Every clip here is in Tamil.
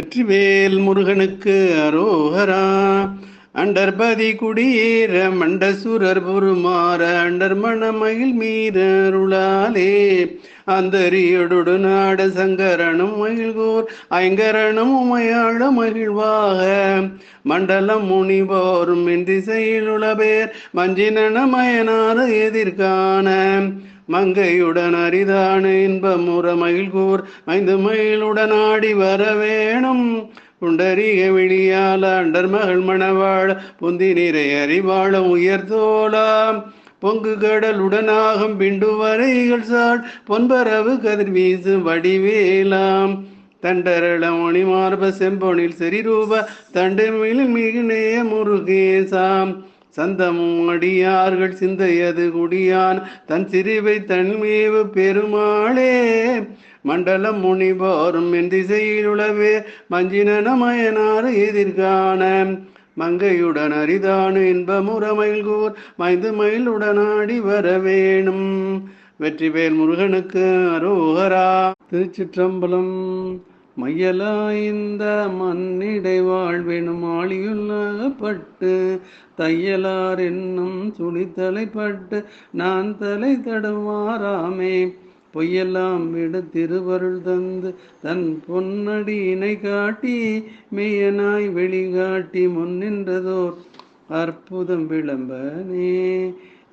வெற்றிவேல் முருகனுக்கு அரோகரா. அண்டர்பதி குடியேற மண்டசுரர் புருமாற அண்டர் மணமகிழ் மீரருளாலே அந்தரியொடு நாட சங்கரனும் மகிழ்கோர். ஐங்கரனும் உமையாள மகிழ்வாக. மண்டலம் முனிவோரும் என் திசையில் உளபேர். மஞ்சினன மயனார எதிர்காண. மங்கையுடன் அரிதான இன்பமுற மகிழ்கூர் ஐந்து மயிலுடன் ஆடி வர வேணும். புண்டரீக விழியால் அண்டர் மகள் மணவாழ புந்தி நிறை அறிவாழ உயர்தோலாம் பொங்கு கடலுடனாகும் பிண்டு வரைகள் சாள் பொன்பரவு கதிர் வீசு வடிவேலாம். தண்டரள மணிமார்ப செம்பொனில் செறிரூப. மிகு நேய முருகேசாம். சந்தமும் அடியார்கள் சிந்தையது குடியான். தன் சிறிவை தன்மீவு பெருமாளே மண்டலம் முனிபோரும் என் திசையில் உளவே மஞ்சினமயனார் எதிர்கான மங்கையுடன் அரிதானு இன்பமுறமையில் கூர் மைந்து மயிலுடனாடி வர வேணும். வெற்றிவேல் முருகனுக்கு அரோகரா. திருச்சிற்றம்பலம் மையலாய்ந்த மண்ணிடை வாழ்வெனும் ஆளியுள்ளப்பட்டு தையலார் என்னும் சுழித்தலைப்பட்டு நான் தலை தடுமாறாமே. பொய்யெல்லாம் விட திருவருள் தந்து தன் பொன்னடியினை காட்டி மெய்யனாய் வெளிகாட்டி முன்னின்றதோர் அற்புதம் விளம்பனே.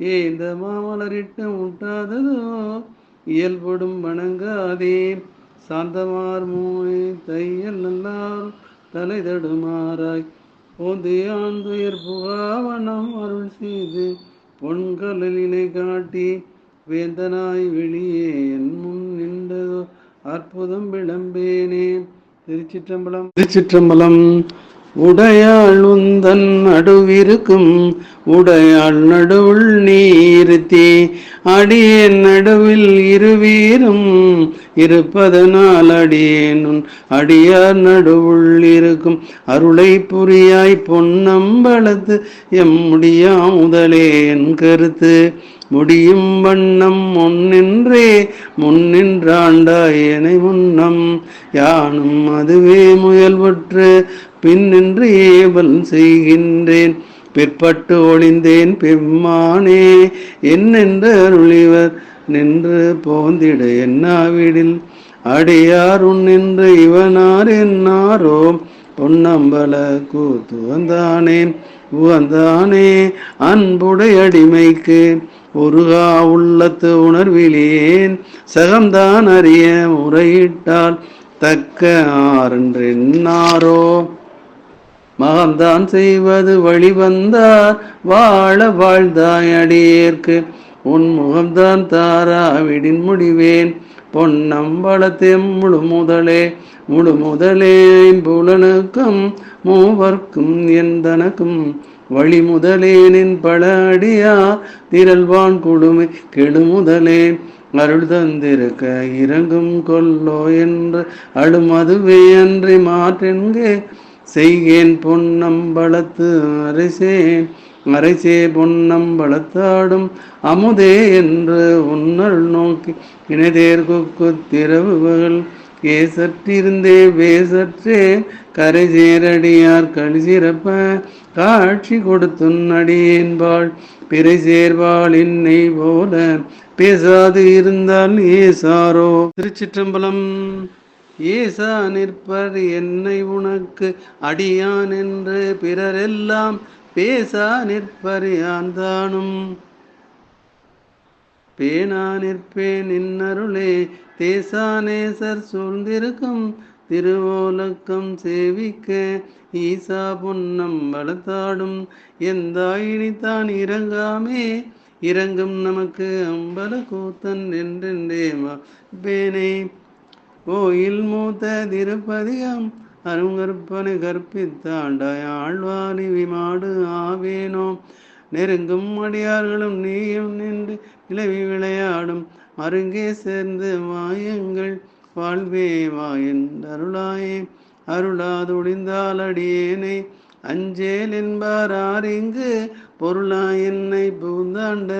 ஏ இந்த மாமலரிட்டு முட்டாததோ இயல்படும் வணங்காதே. சாந்தமார் மூய் தையல் நல்லார் தலை தடுமாறாய். போந்தியாந்துயர் புகாவனம் அருள் செய்து பொன்கலினை காட்டி வேந்தனாய் வெளியே என் முன் நின்றதோ அற்புதம் விளம்பேனே திருச்சிற்றம்பலம். திருச்சிற்றம்பலம். உடையாள் உந்தன் நடுவிருக்கும். உடையாள் நடுவுள் நீருத்தி. அடியேன் நடுவில் இருவீரும். இருப்பதனால் அடியேன் உன் அடியார் நடுவுள் இருக்கும். அருளை புரியாய் பொன்னம்பளத்து எம்முடியா முதலேன் கருத்து. முடியும் வண்ணம் முன்னின்றே. முன்னின்றாண்டாயனை முன்னம். யானும் அதுவே முயல்வற்று. பின்னின்று ஏவல் செய்கின்றேன். பிற்பட்டு ஒளிந்தேன் பெம்மானே என்னென்று அருளிவர்? நின்று போந்திட என்னாவிடில்? அடியார் உன்னின்று இவனார் என்னாரோ? பொன்னம்பல கூத்து வந்தானே உவந்தானே அன்புடை அடிமைக்கு. ஒருகா உள்ளத்து உணர்விலேன் சகம்தான் அறிய முறையிட்டால் தக்க ஆரென்றென்னாரோ மகம்தான் செய்வது வழிவந்தார் வாழ வாழ்ந்தாய் அடியேற்கு உன் முகம்தான் தாராவிடின் முடிவேன். பொன்னம்பலத்தெம் முழு முதலே முழு முதலே புலனுக்கும் மூவர்க்கும் என் தனக்கும் வழி முதலேனின் பல அடியா திரள்வான் குடுமை கெடு முதலே அருள் தந்திருக்க இறங்கும் கொல்லோ என்று அடும் அதுவே அன்றி மாற்றென்கே. செய்கேன் பொன்னம்பலத்து அரைசேன் அரைசே பொன்னம்பலத்தாடும் அமுதே என்று உன்னல் நோக்கி இணைதேர் குக்கு திரவுகள் கேசற்றிருந்தே வேசற்றே கரை சேரடியார் களி சிறப்ப காட்சி கொடுத்துன் அடியேன்பாள் பிறை சேர்வாள் என்னை போல பேசாது இருந்தால் ஏசாரோ. திருச்சிற்றம்பலம் ஈசா நிற்பர் என்னை உனக்கு அடியான் என்று பிறரெல்லாம் பேசா நிற்பர் யான் தானும் பேனா நிற்பேன் இன்னருளே தேசானேசர் சூழ்ந்திருக்கும் திருவோலக்கம் சேவிக்க ஈசா பொன்னம் வளர்த்தாடும் எந்தாயினித்தான் இறங்காமே. இறங்கும் நமக்கு அம்பல கூத்தன் என்றென்றே பேனே கோயில் மூத்த திருப்பதிகம் அருங்கற்பனை கற்பித்தாண்டாய் ஆழ்வாரி விமாடு ஆவேனோம் நெருங்கும் அடியார்களும் நீயும் நின்று நிலவி விளையாடும். அருங்கே சேர்ந்து வாயுங்கள் வாழ்வே வாயின் அருளாயே. அருளாதொழிந்தால் அடியேனை அஞ்சேல் என்பார் ஆறிங்கு பொருளாய் என்னை பூந்தாண்ட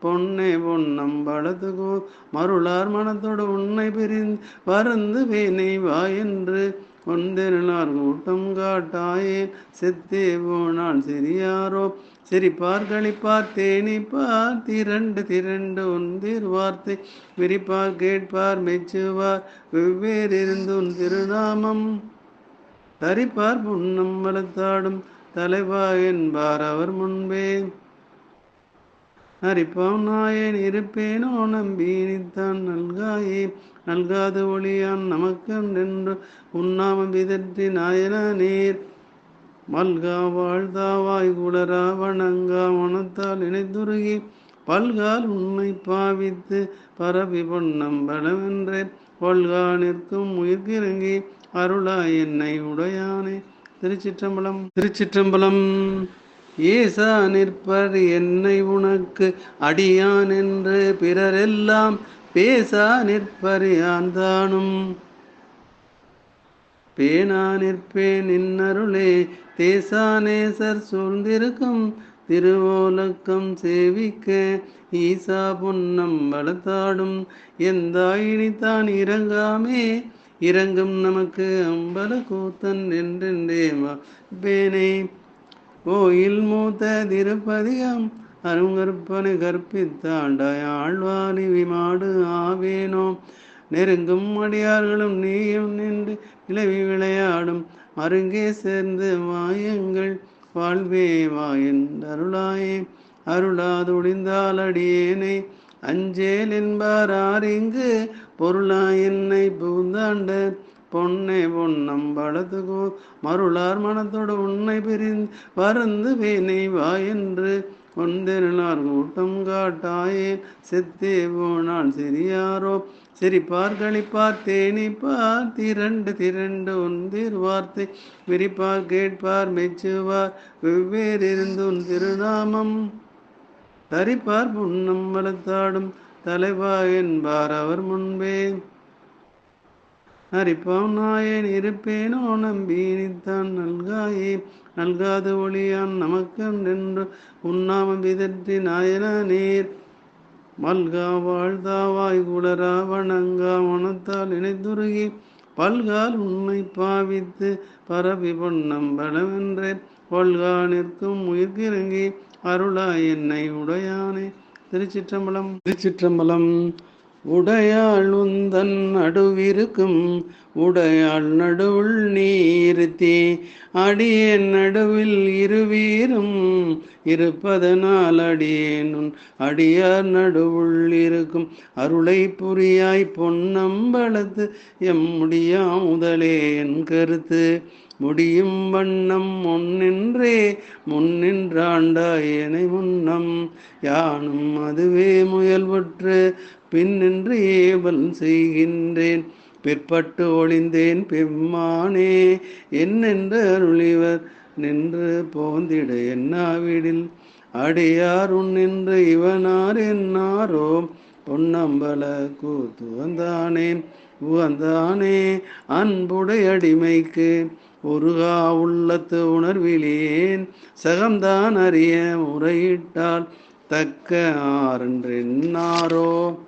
பொன்னே பொன்னம் பழத்துக்கோ மருளார் மனத்தோடு உன்னை பிரிந்து வருந்து வேனை வா என்று ஒன்றிருளார் கூட்டம் காட்டாயேன் செத்தே போனான் சிறியாரோ? சிரிப்பார் களிப்பார் தேனிப்பார் திரண்டு திரண்டு ஒன்றிர் வார்த்தை. விரிப்பார் கேட்பார் மெச்சுவார் வெவ்வேறு இருந்தும் திருநாமம். தரிப்பார் புன்னம் வளர்த்தாடும் தலைவா என்பார் அவர் முன்பே. அரிப்பாம் நாயன் இருப்பேனோ நம்பினித்தான் நல்காயே. நல்காத ஒளியான் நமக்கென்று உண்ணாம விதற்றி நாயன நீர் மல்கா வாழ்தாவாய் குளரா வணங்கா மனத்தால் இணைத்துருகி பல்கால் உண்மை பாவித்து பரவி பொன்னம் பலவென்றே கொள்கா நிற்கும் உயிர்கிறங்கி அருளா என்னை உடையானே. திருச்சிற்றம்பலம் திருச்சிற்றம்பலம். ஈசா நிற்பர் என்னை உனக்கு அடியான் என்று பிறரெல்லாம் பேசா நிற்பர் யான் தானும் பேனா நிற்பேன் நின்னருளே தேசானேசர் சூழ்ந்திருக்கும் திருவோலக்கம் சேவிக்க ஈசா பொன்னம் வளர்த்தாடும் எந்தாயினித்தான் இறங்காமே. இறங்கும் நமக்கு அம்பல கூத்தன் என்றென்றே பேனே கோயில் மூத்த திருப்பதிகம் அருங்கற்பனை கற்பித்தாண்டாய் ஆழ்வாரி விமாடு ஆவேனோ. நெருங்கும் அடியார்களும் நீயும் நின்று நிலவி விளையாடும். அருங்கே சேர்ந்து வாயுங்கள் வாழ்வே வாயின் அருளாயே. அருளாதுடிந்தால் அடியேனை அஞ்சேல் என்பார் ஆறிங்கு பொருளாய் என்னை புகுந்தாண்ட பொன்னே பொன்னம் பழத்துக்கோ மருளார் மனத்தோடு உன்னை பிரிந்து வருந்து வேனை வா என்று ஒன்றிருளார் கூட்டம் காட்டாயேன் செத்தே போனான் சிறியாரோ? சிரிப்பார் களிப்பார் தேனிப்பார் திரண்டு திரண்டு ஒன்றிர் வார்த்தை. விரிப்பார் கேட்பார் மெச்சுவார் வெவ்வேறு இருந்தும் திருநாமம். தரிப்பார் புன்னம் வளர்த்தாடும் தலைவா என்பார் அவர் முன்பே. அரிப்பாம் நாயன் இருப்பேனோ நம்பி நித்தான் நல்காயே. நல்காத ஒளியான் நமக்கென்று உண்ணாம விதற்றி நாயன நீர் மல்கா வாழ்தாவாய் குளரா வணங்கா மனத்தால் இணைத்துருகி பல்கால் உண்மை பாவித்து பரவி பொன்னம் பலவென்றே கொள்கா நிற்கும் உயிர்கிறங்கி அருளா என்னை உடையானே. திருச்சிற்றம்பலம் திருச்சிற்றம்பலம். உடையாள் உந்தன் நடுவிருக்கும். உடையாள் நடுவுள் நீருத்தி. அடியேன் நடுவில் இருவீரும். இருப்பதனால் அடியேன் அடியார் நடுவுள் இருக்கும். அருளை புரியாய் பொன்னம்பளத்து எம் முடியா முதலே என் கருத்து. முடியும் வண்ணம் முன்னின்றே. முன்னின்றாண்டாயனை முன்னம். யானும் அதுவே முயல்வற்று. பின்னின்று ஏவல் செய்கின்றேன். பிற்பட்டு ஒளிந்தேன் பெம்மானே என்னென்று அருளிவர்? நின்று போந்திட என்னாவிடில்? அடியார் உன் நின்று இவனார் என்னாரோ? பொன்னம்பல கூத்து வந்தானே உவந்தானே அன்புடைய அடிமைக்கு. ஒருகா உள்ளத்து உணர்விலேன் சகம்தான் அறிய முறையிட்டால் தக்க ஆரென்றென்னாரோ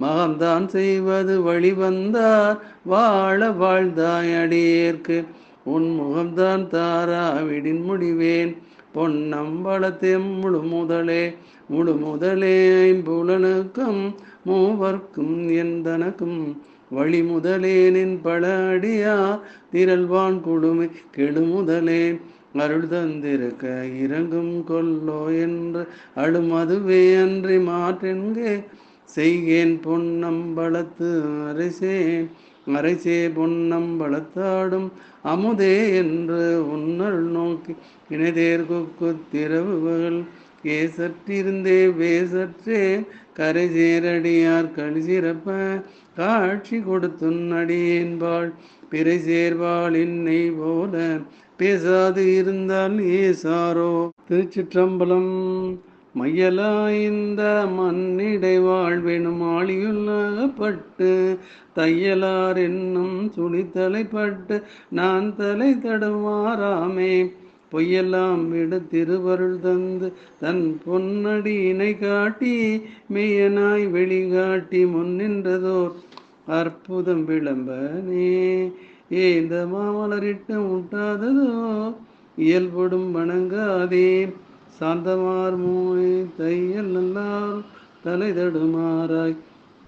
மகம்தான் செய்வது வழிவந்தார் வாழ வாழ்ந்தாய் அடியேற்கு உன் முகம்தான் தாராவிடின் முடிவேன் பொன்னம்பலத்தெம் முழு முதலே முழு முதலே ஐம்புலனுக்கும் மூவர்க்கும் என் தனக்கும் வழி முதலேனின் பல அடியா திரள்வான் குடுமை கெடுமுதலே. அருள் தந்திருக்க இறங்கும் கொல்லோ என்று அழும் அதுவே அன்றி மாற்றென்கே. செய்கேன் பொன்னம்பலத்து அரைசே அரைசே பொன்னம்பலத்தாடும் அமுதே என்று உன்னல் நோக்கி இணைதேர் குக்கு திரவுகள் கேசற்றிருந்தே வேசற்றே கரை சேரடியார் களி சிறப்ப காட்சி கொடுத்துன் அடியேன்பாள் பிறை சேர்வாள் என்னை போல பேசாது இருந்தால் ஏசாரோ? திருச்சிற்றம்பலம் மையலாய்ந்த மண்ணிடை வாழ்வெனும் ஆளியுள்ளப்பட்டு தையலார் என்னும் சுழித்தலைப்பட்டு நான் தலை தடுமாறாமே. பொய்யெல்லாம் விட திருவருள் தந்து தன் பொன்னடியினை காட்டி மெய்யனாய் வெளிகாட்டி முன்னின்றதோர் அற்புதம் விளம்பனே. ஏ இந்த மாமலரிட்ட முட்டாததோ இயல்படும் வணங்காதே. சாந்தமார் மூனை தையல் நல்லார் தலை தடுமாறாய்.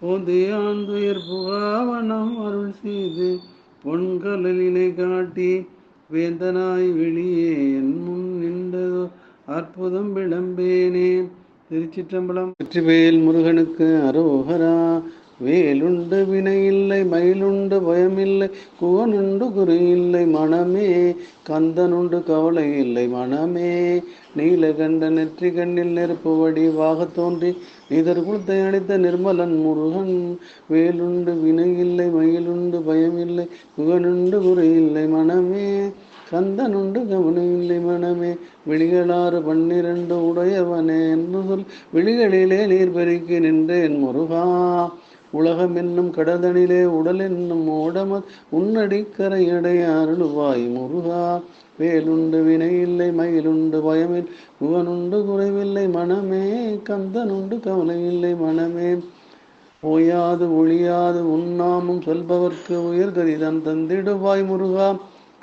போந்தியாந்துயர் புகாவனம் அருள் செய்து பொன்கலினை காட்டி வேந்தனாய் வெளியே என் முன் நின்றதோ அற்புதம் விளம்பேனே திருச்சிற்றம்பலம். வெற்றிவேல் முருகனுக்கு அரோகரா வேலுண்டு வினை இல்லை மயிலுண்டு பயமில்லை குவனுண்டு குறி இல்லை மனமே கந்தனுண்டு கவலை இல்லை மனமே நீலகண்ட நெற்றி கண்ணில் நெருப்பு வடிவாக தோன்றி இதர் குலத்தை அளித்த நிர்மலன் முருகன். வேலுண்டு வினை இல்லை மயிலுண்டு பயமில்லை குவனுண்டு குறை இல்லை மனமே கந்தனுண்டு கவனம் இல்லை மனமே விழிகளாறு பன்னிரண்டு உடையவனே என்று சொல். விழிகளிலே நீர் பெருக்கி நின்றேன் முருகா. உலகம் என்னும் கடதனிலே உடல் என்னும் ஓடம உன்னடிக்கரையடை அருளுவாய் முருகா. வேலுண்டு வினை இல்லை மயிலுண்டு பயமில் புகனுண்டு குறைவில்லை மனமே கந்தனுண்டு கவலை இல்லை மனமே ஓயாது ஒழியாது உண்ணாமும் சொல்பவர்க்கு உயர்கதிதான் தந்திடுவாய் முருகா.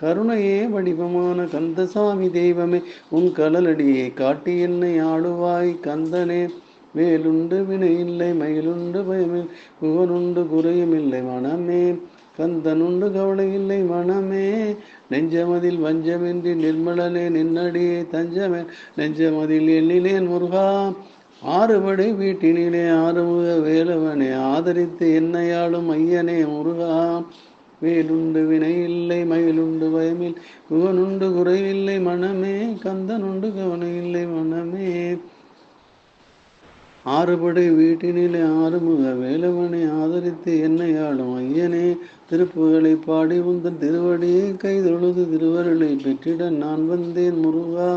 கருணையே வடிவமான கந்தசாமி தெய்வமே உன் கடலடியை காட்டி என்னை ஆளுவாய் கந்தனே. வேலுண்டு வினை இல்லை மயிலுண்டு பயமில் குகனுண்டு குறையுமில்லை மனமே. கந்தனுண்டு கவலை இல்லை மனமே. நெஞ்சமதில் வஞ்சமின்றி நிர்மலனே நின்னடியே தஞ்சமே. நெஞ்சமதில் எண்ணிலேன் முருகா. ஆறுபடை வீட்டினிலே ஆறுமுக வேலவனே ஆதரித்து என்னையாளும் ஐயனே முருகா. வேலுண்டு வினை இல்லை மயிலுண்டு பயமில் குகனுண்டு குறைவில்லை மனமே. கந்தனுண்டு கவனம் இல்லை மனமே. ஆறுபடை வீட்டினிலே ஆறுமுக வேலவனை ஆதரித்து என்னை ஆளும் ஐயனே திருப்புகளை பாடி உந்தன் திருவடியை கைதொழுது திருவருளை பெற்றிட நான் வந்தேன் முருகா.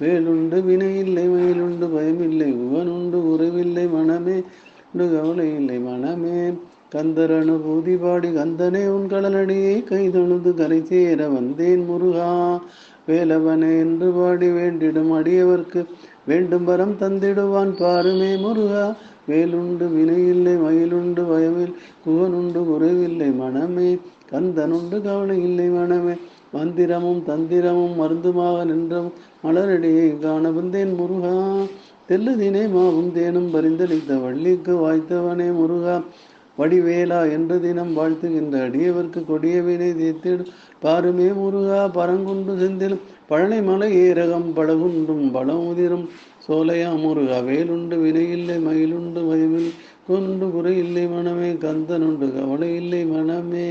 வேலுண்டு வினை இல்லை மயிலுண்டு பயமில்லை உவனுண்டு உறவில்லை மனமே உண்டு கவலை இல்லை மனமே. கந்தர் அனுபூதி பாடி கந்தனே உன் கடலடியை கைதொழுது கரை சேர வந்தேன் முருகா. வேலவனே என்று பாடி வேண்டிடும் அடியவர்க்கு வேண்டும் வரம் தந்திடுவான் பாருமே முருகா. வேலுண்டு வினையில்லை மயிலுண்டு வயவில் குகனுண்டு குறைவில்லை மனமே. கந்தனுண்டு கவலை இல்லை மனமே. மந்திரமும் தந்திரமும் மருந்துமாக நின்றும் மலரடியை காண வந்தேன் முருகா. தெல்லுதினை மாவும் தேனும் பரிந்தளித்த வள்ளிக்கு வாய்த்தவனே முருகா. வடிவேலா என்று தினம் வாழ்த்துகின்ற அடியவர்க்கு கொடியவினை தீர்த்திடும் பாருமே முருகா பரங்குண்டு செந்திலும் பழனி மலை ஏரகம் படகுண்டும் பழமுதிரும். சோலையா முருகா வேலுண்டு வினையில்லை மயிலுண்டு பயமில் கொண்டு இல்லை மனமே கந்தனுண்டு கவலை இல்லை மனமே.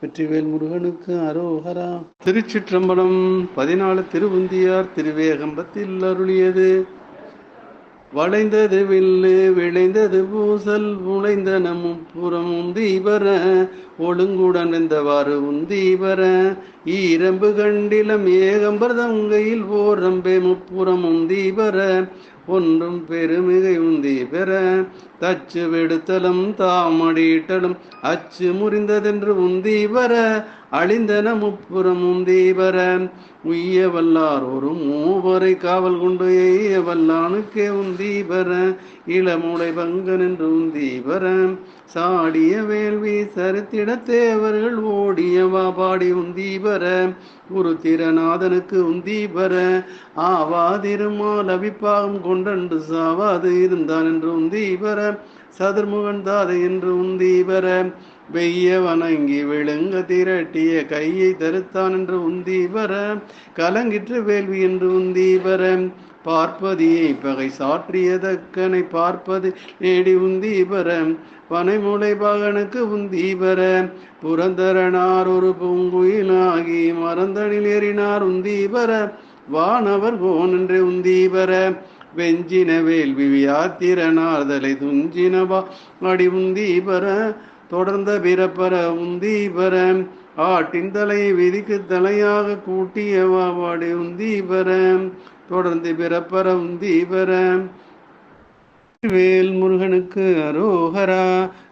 வெற்றிவேல் முருகனுக்கு அரோகரா. திருச்சிற்றம்பலம் பதினாலு திருவுந்தியார் திருவேகம்பத்தில் அருளியது. வளைந்தது வில்லு விளைந்தது பூசல் முளைந்தன முப்புறம் உந்தீபர ஒழுங்குடன் இருந்தவாறு உந்தீபர ஈரம்பு கண்டிலம் ஏகம்பரதங்கையில் ஓரம்பே முப்புறம் உந்தீபர ஒன்றும் பெருமிகை உந்தி பெற. தச்சு வெடுத்தலும் தாமடியிட்டலும் அச்சு முறிந்ததென்று உந்தி வர அழிந்தன முப்புறம் உந்தி வர. உய்ய வல்லார் ஒரு மூவரை காவல் கொண்டு எய்ய வல்லானுக்கே உந்தி வர இளமுளை பங்கன் என்று உந்தி வர. சாடிய வேள்வி சரித்திட தேவர்கள் ஓடியவா பாடி உந்தி வர குரு திரநாதனுக்கு உந்தி வர. ஆவாதிருமால் அபிப்பாகம் கொண்டன்று சாவாது இருந்தான் என்று உந்தி வர. சதுர்முகன் தாதை என்று உந்தீவர வெய்ய வணங்கி விழுங்க திரட்டிய கையை தருத்தான் என்று உந்தீவர கலங்கிற்று வேள்வி என்று உந்தி பார்ப்பதியை பகை சாற்றியதக்கனை பார்ப்பது நேடி உந்தீபர பனைமுளை பகனுக்கு உந்தீபர புரந்தரனார் ஒரு பூங்குயிலாகி மறந்தனில் ஏறினார் உந்தீபர வானவர் கோனென்று உந்தி வெஞ்சின வேள்வி வியாத்திரனார்தலை துஞ்சினவா அடி உந்தீபர தொடர்ந்த பிறப்பர உந்தீபர ஆட்டின் தலையை விதிக்கு தலையாக கூட்டியவா வாடி உந்தீபர தொடர்ந்து பிறப்பர உந்தீபர வேல் முருகனுக்கு அரோகரா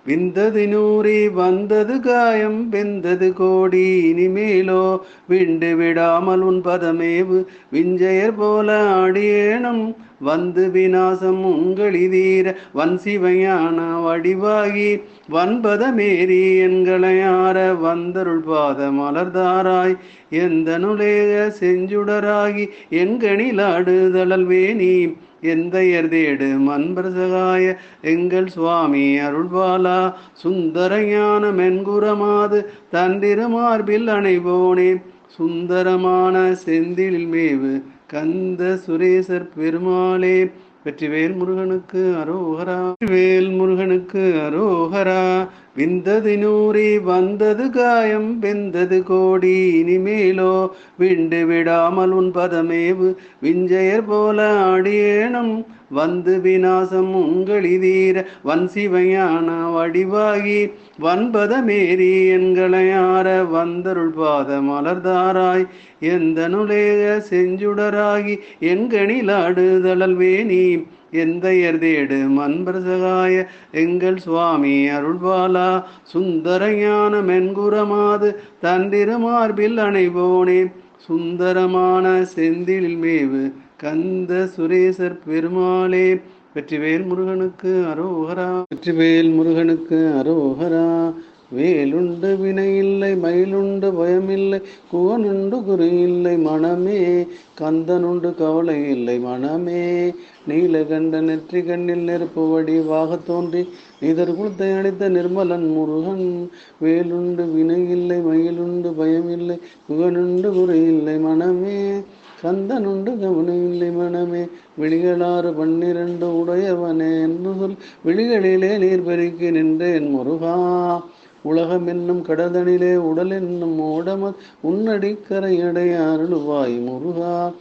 விந்தது நூறி வந்தது காயம் வெந்தது கோடி இனிமேலோ. விண்டு விடாமல் உன் பதமேவு விஞ்சையர் போல ஆடியேனும் வந்து விநாசம் உங்களிதீர வன் சிவஞான வடிவாகி வன்பதமேறி என்களையார வந்தருள் பாத மலர்தாராய் எந்த நுலேக செஞ்சுடராகி எங்கணிலாடுதழல் வேணி எந்தையர் தேடு மன்பரசகாய எங்கள் சுவாமி அருள்பாலா சுந்தர ஞான மென்குரமாது தந்திருமார்பில் அணைபோனே சுந்தரமான செந்திலில் மேவு கந்த சுரேசர் பெருமாளே வெற்றிவேல் முருகனுக்கு அரோகரா. வேல் முருகனுக்கு அரோகரா. விந்தது நூறி வந்தது காயம் வெந்தது கோடி இனிமேலோ. விண்டு விடாமல் உன் பதமேவு விஞ்சையர் போல அடியேனும் வந்து விநாசம் உங்களிதீர வன் சிவஞான வடிவாகி வன்பதமேறி என்களையார வந்தருள் பாத மலர்தாராய் எந்த நுலேக செஞ்சுடராகி எங்கணிலாடுதழல் வேணி எந்தையர் தேடு மன்பரசகாய எங்கள் சுவாமி அருள்பாலா சுந்தர ஞான மென்குரமாது தந்திருமார்பில் அணைபோனே சுந்தரமான செந்திலில் மேவு கந்த சுரேசர் பெருமாளே வெற்றிவேல் முருகனுக்கு அரோகரா. வெற்றிவேல் முருகனுக்கு அரோகரா. வேலுண்டு வினையில்லை மயிலுண்டு பயமில்லை குவனுண்டு இல்லை மனமே. கந்தனுண்டு கவலை இல்லை மனமே. நீலகண்ட நெற்றி கண்ணில் நெருப்பு வடிவாக தோன்றி நிதர் குலத்தை அளித்த நிர்மலன் முருகன். வேலுண்டு வினையில்லை மயிலுண்டு பயமில்லை குகனுண்டு இல்லை மனமே. கந்தனுண்டு கவனமில்லை மனமே விழிகளாறு பன்னிரண்டு உடையவனே என்று சொல் விழிகளிலே நீர் பெருக்கி நின்றேன் முருகா. உலகம் என்னும் கடதனிலே உடல் என்னும் ஓடம உன்னடிக்கரை அடைய முருகா.